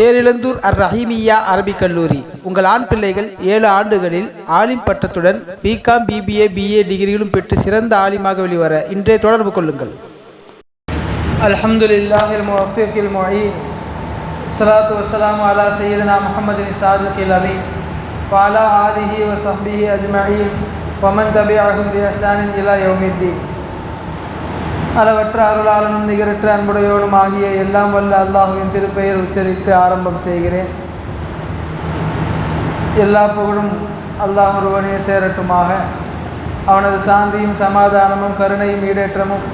தேரிழந்தூர் அர் ரஹீமியா அரபிக் கல்லூரி உங்கள் ஆண் பிள்ளைகள் ஏழு ஆண்டுகளில் ஆலிம் பட்டத்துடன் பிகாம் பிபிஏ பிஏ டிகிரிகளும் பெற்று சிறந்த ஆலிமாக வெளிவர இன்றே தொடர்பு கொள்ளுங்கள் الحمد لله الموفق المعين الصلاة والسلام على سيدنا محمد الصادق الأمين وعلى آله وصحبه أجمعين ومن تبعهم بإحسان إلى يوم الدين அளவற்ற அருளாளனும் நிகரற்ற அன்புடையோடும் ஆகிய எல்லாம் வல்ல அல்லாஹுவின் திருப்பெயர் உச்சரித்து ஆரம்பம் செய்கிறேன். எல்லா புகழும் அல்லாஹ் ஒருவனே சேரட்டுமாக. அவனது சாந்தியும் சமாதானமும் கருணையும் ஈடேற்றமும்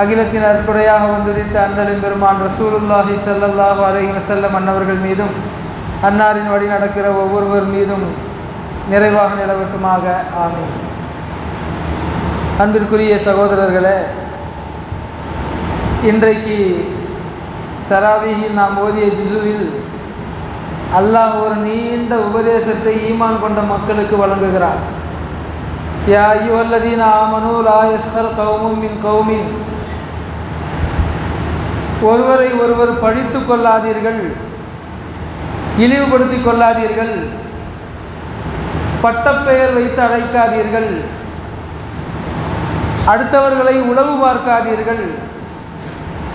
அகிலத்தின் அற்புடையாக வந்துதித்த அண்ணலின் பெருமான் ரசூலுல்லாஹி சல்லல்லாஹு அலைஹி வசல்லம் அன்னவர்கள் மீதும் அன்னாரின் வழி நடக்கிற ஒவ்வொருவர் மீதும் நிறைவாக நிலவட்டுமாக. ஆகும் அன்பிற்குரிய சகோதரர்களே இன்றைக்கு தராவியில் நாம் ஓதிய ஜிசுவில் அல்லாஹ் ஒரு நீண்ட உபதேசத்தை ஈமான் கொண்ட மக்களுக்கு வழங்குகிறார் யா ஐயுவல்லதீன ஆமனு லா யஸ்ஹர் கௌமும் மின் கௌமின். ஒருவரை ஒருவர் பழித்து கொள்ளாதீர்கள் இழிவுபடுத்திக் கொள்ளாதீர்கள் பட்டப்பெயர் வைத்து அழைக்காதீர்கள் அடுத்தவர்களை உளவு பார்க்காதீர்கள்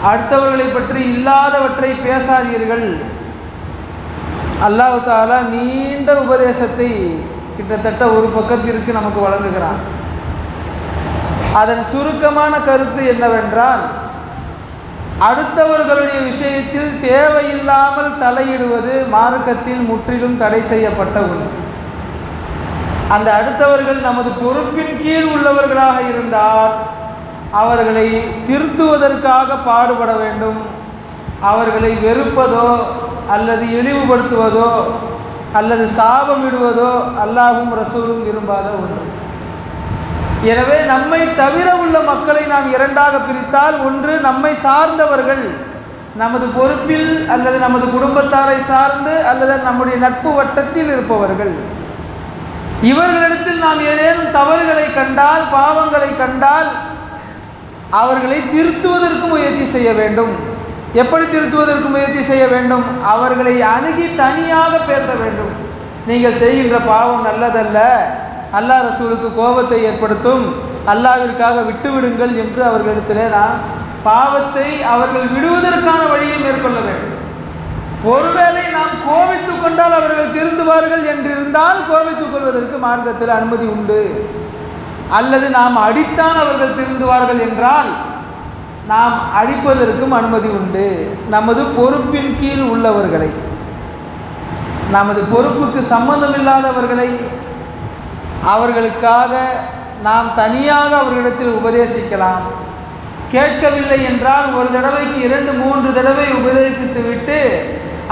அடுத்தவர்களை பற்றி இல்லாதவற்றை பேசாதீர்கள். அல்லாஹு தாலா நீண்ட உபதேசத்தை கிட்டத்தட்ட ஒரு பக்கத்திற்கு நமக்கு வழங்குகிறான். அதன் சுருக்கமான கருத்து என்னவென்றால் அடுத்தவர்களுடைய விஷயத்தில் தேவையில்லாமல் தலையிடுவது மார்க்கத்தில் முற்றிலும் தடை செய்யப்பட்ட ஒன்று. அந்த அடுத்தவர்கள் நமது பொறுப்பின் கீழ் உள்ளவர்களாக இருந்தால் அவர்களை திருத்துவதற்காக பாடுபட வேண்டும். அவர்களை வெறுப்பதோ அல்லது இழிவுபடுத்துவதோ அல்லது சாபமிடுவதோ அல்லாஹும் ரசூலும் விரும்பாத ஒன்று. எனவே நம்மை தவிர உள்ள மக்களை நாம் இரண்டாக பிரித்தால் ஒன்று நம்மை சார்ந்தவர்கள் நமது பொறுப்பில் அல்லது நமது குடும்பத்தாரை சார்ந்து அல்லது நம்முடைய நட்பு வட்டத்தில் இருப்பவர்கள். இவர்களிடத்தில் நாம் ஏதேனும் தவறுகளை கண்டால் பாவங்களை கண்டால் அவர்களை திருத்துவதற்கு முயற்சி செய்ய வேண்டும். எப்படி திருத்துவதற்கு முயற்சி செய்ய வேண்டும்? அவர்களை அணுகி தனியாக பேச வேண்டும். நீங்கள் செய்கின்ற பாவம் நல்லதல்ல. அல்லாஹ் ரசூலுக்கு கோபத்தை ஏற்படுத்தும். அல்லாவிற்காக விட்டுவிடுங்கள் என்று அவர்களிடத்திலே நான் பாவத்தை அவர்கள் விடுவதற்கான வழியை மேற்கொள்ள வேண்டும். ஒருவேளை நாம் கோபித்துக் கொண்டால் அவர்கள் திருந்துவார்கள் என்றிருந்தால் கோபித்துக் கொள்வதற்கு மார்க்கத்தில் அனுமதி உண்டு. அல்லது நாம் அடித்தான் அவர்கள் திருந்துவார்கள் என்றால் நாம் அடிப்பதற்கும் அனுமதி உண்டு. நமது பொறுப்பின் கீழ் உள்ளவர்களை நமது பொறுப்புக்கு சம்பந்தமில்லாதவர்களை அவர்களுக்காக நாம் தனியாக அவர்களிடத்தில் உபதேசிக்கலாம். கேட்கவில்லை என்றால் ஒரு தடவைக்கு இரண்டு மூன்று தடவை உபதேசித்து விட்டு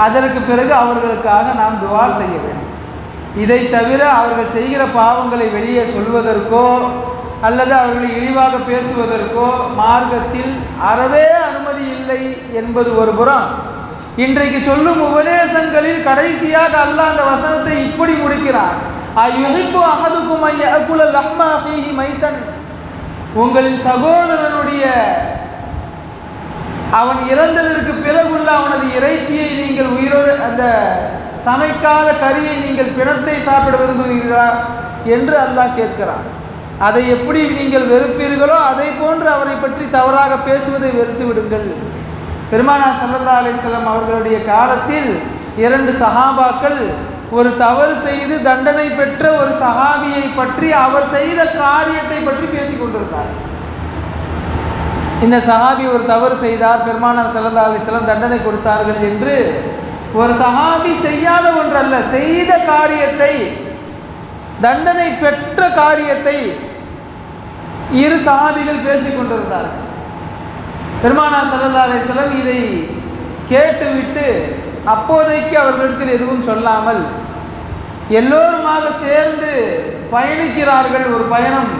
அதற்கு பிறகு அவர்களுக்காக நாம் துவா செய்ய வேண்டும். இதை தவிர அவர்கள் செய்கிற பாவங்களை வெளியே சொல்வதற்கோ அல்லது அவர்களை இழிவாக பேசுவதற்கோ மார்க்கத்தில் அறவே அனுமதி இல்லை என்பது ஒரு புறம். இன்றைக்கு சொல்லும் உபதேசங்களில் கடைசியாக அல்ல அந்த வசனத்தை இப்படி முடிக்கிறார். அயுகிப்பு அகதுக்கும் ஐயகுல லஹ்மா ஃபீஹி மைத்தன். உங்களின் சகோதரனுடைய அவன் இறந்ததற்கு பிறகுள்ள அவனது இறைச்சியை நீங்கள் உயிரோடு அந்த சமைக்காத கறியை நீங்கள் பிணத்தை சாப்பிட விரும்புகிறீர்களா என்று அல்லாஹ் கேட்கிறான். அதை எப்படி நீங்கள் வெறுப்பீர்களோ அதை போன்று அவரை பற்றி தவறாக பேசுவதை வெறுத்து விடுங்கள். பெருமானா சல்லல்லா அலிஸ்லாம் அவர்களுடைய காலத்தில் இரண்டு சஹாபாக்கள் ஒரு தவறு செய்து தண்டனை பெற்ற ஒரு சஹாபியை பற்றி அவர் செய்த காரியத்தை பற்றி பேசிக் கொண்டிருந்தார். இந்த சஹாபி ஒரு தவறு செய்தார். பெருமானார் சல்லல்லா அலிஸ்லாம் தண்டனை கொடுத்தார்கள் என்று ஒரு சஹாபி செய்யாத ஒன்றல்ல செய்த காரியத்தை தண்டனை பெற்ற காரியத்தை இரு சஹாபிகள் பேசிக் கொண்டிருந்தார்கள். பெருமானா சல்லா அலிஸ்லம் இதை கேட்டுவிட்டு அப்போதைக்கு அவர்களிடத்தில் எதுவும் சொல்லாமல் எல்லோருமாக சேர்ந்து பயணிக்கிறார்கள் ஒரு பயணம்.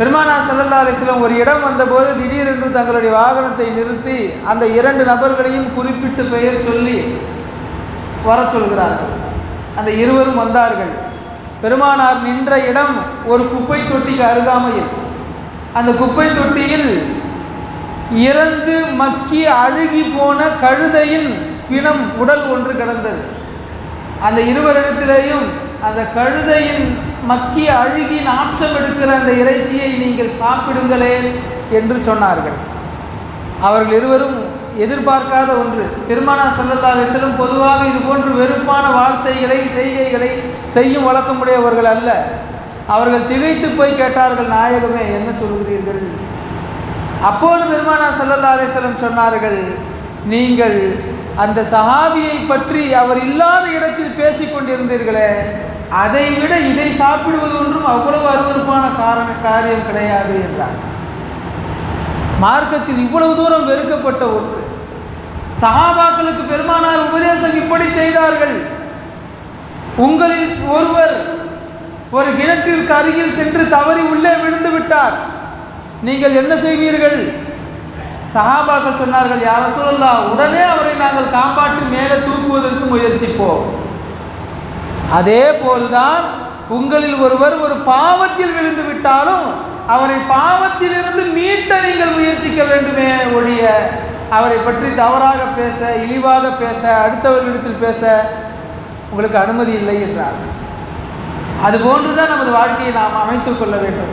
பெருமானா சல்லல்லா அலிஸ்லம் ஒரு இடம் வந்தபோது திடீரென்று தங்களுடைய வாகனத்தை நிறுத்தி அந்த இரண்டு நபர்களையும் குறிப்பிட்டு பெயர் சொல்லி வர சொல்கிறார்கள். அந்த இருவரும் வந்தார்கள். பெருமானார் நின்ற இடம் ஒரு குப்பை தொட்டிக்கு அருகாமையில். அந்த குப்பை தொட்டியில் இறந்து மக்கி அழுகி போன கழுதையின் பிணம் உடல் ஒன்று கிடந்தது. அந்த இருவரிடத்திலேயும் அந்த கழுதையின் மக்கிய அழுகி நாற்றம் எடுக்கிற அந்த இறைச்சியை நீங்கள் சாப்பிடுங்களே என்று சொன்னார்கள். அவர்கள் இருவரும் எதிர்பார்க்காத ஒன்று பெருமானா சல்லல்லா பொதுவாக இது போன்று வெறுப்பான வார்த்தைகளை செய்கைகளை செய்யும் வழக்கமுடையவர்கள் அல்ல. அவர்கள் திகைத்து போய் கேட்டார்கள் நாயகமே என்ன சொல்கிறீர்கள்? அப்போது பெருமானா சல்லல்லா அலிஸ்லம் சொன்னார்கள் நீங்கள் அந்த சஹாபியை பற்றி அவர் இல்லாத இடத்தில் பேசிக் கொண்டிருந்தீர்களே அதை விட இதை சாப்பிடுவது ஒன்றும் அவ்வளவு அருவறுப்பான காரண காரியம் கிடையாது என்றார். மார்க்கத்தில் இவ்வளவு தூரம் வெறுக்கப்பட்ட ஒன்று. சகாபாக்களுக்கு பெருமானார் உபதேசம் இப்படி செய்தார்கள். உங்களில் ஒருவர் ஒரு கிணற்றிற்கு அருகில் சென்று தவறி உள்ளே விழுந்து விட்டார். நீங்கள் என்ன செய்வீர்கள்? சகாபாக்கள் சொன்னார்கள் யார சொல்லலாம் உடனே அவரை நாங்கள் காப்பாற்றி மேலே தூக்குவதற்கு முயற்சிப்போம். அதே போல்தான் உங்களில் ஒருவர் ஒரு பாவத்தில் விழுந்து விட்டாலும் அவரை பாவத்திலிருந்து மீட்ட நீங்கள் முயற்சிக்க வேண்டுமே ஒழிய அவரை பற்றி தவறாக பேச இழிவாக பேச அடுத்தவர்களிடத்தில் பேச உங்களுக்கு அனுமதி இல்லை என்றார். அது போன்றுதான் நமது வாழ்க்கையை நாம் அமைத்துக் கொள்ள வேண்டும்.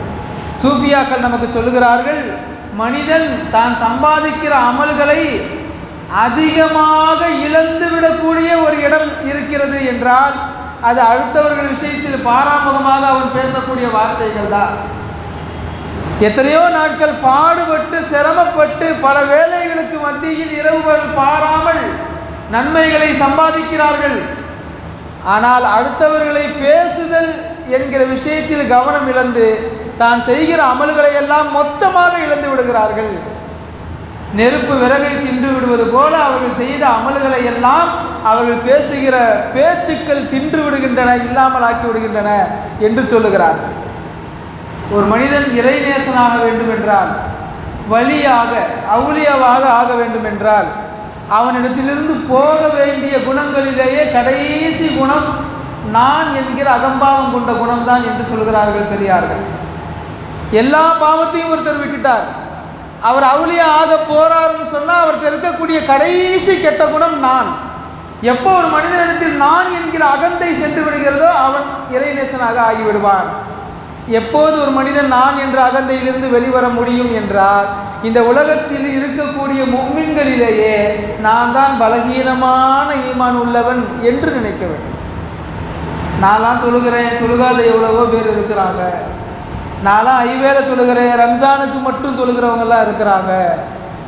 சூஃபியாக்கள் நமக்கு சொல்லுகிறார்கள் மனிதன் தான் சம்பாதிக்கிற அமல்களை அதிகமாக இழந்து விடக்கூடிய ஒரு இடம் இருக்கிறது என்றால் அது அடுத்தவர்கள் விஷயத்தில் பாராமுகமாக அவன் பேசக்கூடிய வார்த்தைகள் தான் எத்தனையோ நாட்கள் பாடுபட்டு சிரமப்பட்டு பல வேலைகளுக்கு மத்தியில் இரவுகள் பாராமல் நன்மைகளை சம்பாதிக்கிறார்கள். ஆனால் அடுத்தவர்களை பேசுதல் என்கிற விஷயத்தில் கவனம் இழந்து தான் செய்கிற அமல்களை எல்லாம் மொத்தமாக இழந்து விடுகிறார்கள். நெருப்பு விறகை தின்று விடுவது போல அவர்கள் செய்த அமல்களை எல்லாம் அவர்கள் பேசுகிற பேச்சுக்கள் தின்று விடுகின்றன இல்லாமல் ஆக்கி விடுகின்றன என்று சொல்லுகிறார். ஒரு மனிதன் இறைநேசனாக வேண்டும் என்றால் வழியாக அவுளியாவாக ஆக வேண்டும் என்றால் அவனிடத்திலிருந்து போக வேண்டிய குணங்களிலேயே கடைசி குணம் நான் என்கிற அகம்பாவம் கொண்ட குணம்தான் என்று சொல்கிறார்கள் பெரியார்கள். எல்லா பாவத்தையும் ஒருத்தர் விட்டுட்டார். அவர் அவளியா ஆக போறாருன்னு சொன்னா அவர்கிட்ட இருக்கக்கூடிய கடைசி கெட்ட குணம் நான். எப்போ ஒரு மனிதனிடத்தில் நான் என்கிற அகந்தை சென்று விடுகிறதோ அவன் இறைநேசனாக ஆகிவிடுவான். எப்போது ஒரு மனிதன் நான் என்ற அகந்தையிலிருந்து வெளிவர முடியும் என்றால் இந்த உலகத்தில் இருக்கக்கூடிய மும்மின்களிலேயே நான் தான் பலகீனமான ஈமான் உள்ளவன் என்று நினைக்க வேண்டும். நான்லாம் தொழுகிறேன் தொழுகாத எவ்வளவோ பேர் இருக்கிறாங்க. நான்லாம் ஐவேல தொழுகிறேன் ரம்ஜானுக்கு மட்டும் தொழுகிறவங்கெல்லாம் இருக்கிறாங்க.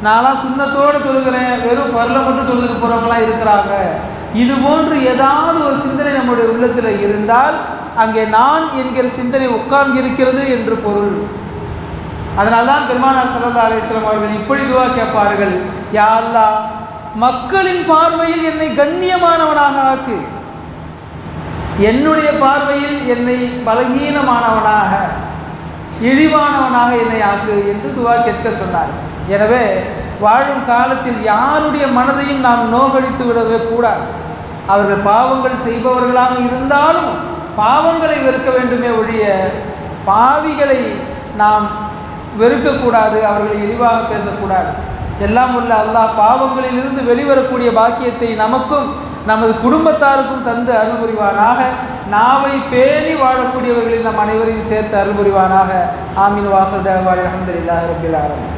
நான்லாம் சுண்ணத்தோடு தொழுகிறேன் வெறும் பரல மட்டும் தொழுது போகிறவங்களாம் இருக்கிறாங்க. இது போன்று ஏதாவது ஒரு சிந்தனை நம்முடைய உள்ளத்தில் இருந்தால் அங்கே நான் என்கிற சிந்தனை உட்கார்ந்து இருக்கிறது என்று பொருள். அதனால்தான் பெருமானார் சல்லா அலிஸ்லாம் அவர்கள் இப்படி துவா கேட்பார்கள். யா மக்களின் பார்வையில் என்னை கண்ணியமானவனாக ஆக்கு. என்னுடைய பார்வையில் என்னை பலகீனமானவனாக. இழிவானவனாக என்னை ஆக்கு என்று துவா கேட்க சொன்னார். எனவே வாழும் காலத்தில் யாருடைய மனதையும் நாம் நோகடித்து விடவே கூடாது. அவர்கள் பாவங்கள் செய்பவர்களாக இருந்தாலும் பாவங்களை வெறுக்க வேண்டுமே ஒழிய பாவிகளை நாம் வெறுக்கக்கூடாது அவர்களை இழிவாக பேசக்கூடாது. எல்லாம் உள்ள அல்லாஹ் பாவங்களிலிருந்து வெளிவரக்கூடிய பாக்கியத்தை நமக்கும் நமது குடும்பத்தாருக்கும் தந்து அருள் புரிவானாக நாவை பேணி வாழக்கூடியவர்களில் நம் அனைவரையும் சேர்த்து அருள் புரிவானாக ஆமீன். வாசல் தேவாலி அஹமதுல்லாஹி ரபில் ஆலமீன்.